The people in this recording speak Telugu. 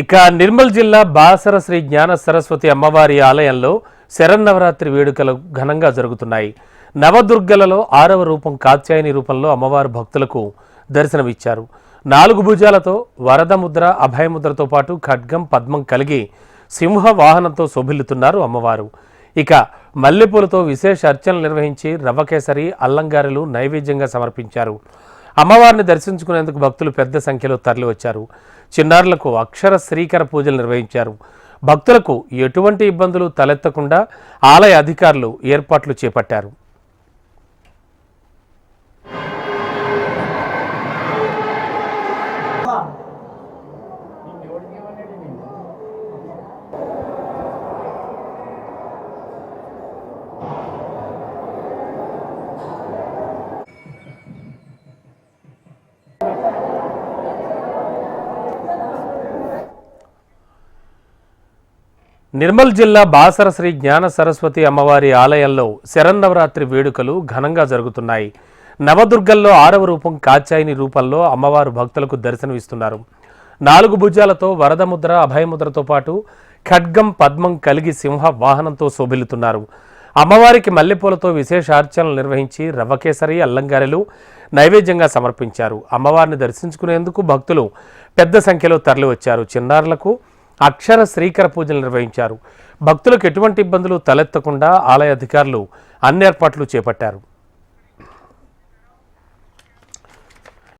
ఇక నిర్మల్ జిల్లా బాసర శ్రీ జ్ఞాన సరస్వతి అమ్మవారి ఆలయంలో శరన్నవరాత్రి వేడుకలు ఘనంగా జరుగుతున్నాయి. నవదుర్గలలో ఆరవ రూపం కాత్యాయని రూపంలో అమ్మవారు భక్తులకు దర్శనమిచ్చారు. నాలుగు భుజాలతో వరదముద్ర అభయముద్రతో పాటు ఖడ్గం పద్మం కలిగి సింహ వాహనంతో శోభిల్లుతున్నారు అమ్మవారు. ఇక మల్లెపూలతో విశేష అర్చనలు నిర్వహించి రవ్వకేసరి అల్లంగారెలు నైవేద్యంగా సమర్పించారు. అమ్మవారిని దర్శించుకునేందుకు భక్తులు పెద్ద సంఖ్యలో తరలివచ్చారు. చిన్నారులకు అక్షర శ్రీకర పూజలు నిర్వహించారు. భక్తులకు ఎటువంటి ఇబ్బందులు తలెత్తకుండా ఆలయ అధికారులు ఏర్పాట్లు చేపట్టారు. నిర్మల్ జిల్లా బాసర శ్రీ జ్ఞాన సరస్వతి అమ్మవారి ఆలయంలో శరన్నవరాత్రి వేడుకలు ఘనంగా జరుగుతున్నాయి. నవదుర్గల్లో ఆరవ రూపం కాచాయిని రూపంలో అమ్మవారు భక్తులకు దర్శనమిస్తున్నారు. నాలుగు భుజాలతో వరదముద్ర అభయముద్రతో పాటు ఖడ్గం పద్మం కలిగి సింహ వాహనంతో శోభిల్లుతున్నారు. అమ్మవారికి మల్లెపూలతో విశేష అర్చనలు నిర్వహించి రవ్వకేసరి అల్లంగారెలు నైవేద్యంగా సమర్పించారు. అమ్మవారిని దర్శించుకునేందుకు భక్తులు పెద్ద సంఖ్యలో తరలివచ్చారు. చిన్నారులకు అక్షర శ్రీకర పూజలు నిర్వహించారు. భక్తులకు ఎటువంటి ఇబ్బందులు తలెత్తకుండా ఆలయ అధికారులు అన్ని ఏర్పాట్లు చేపట్టారు.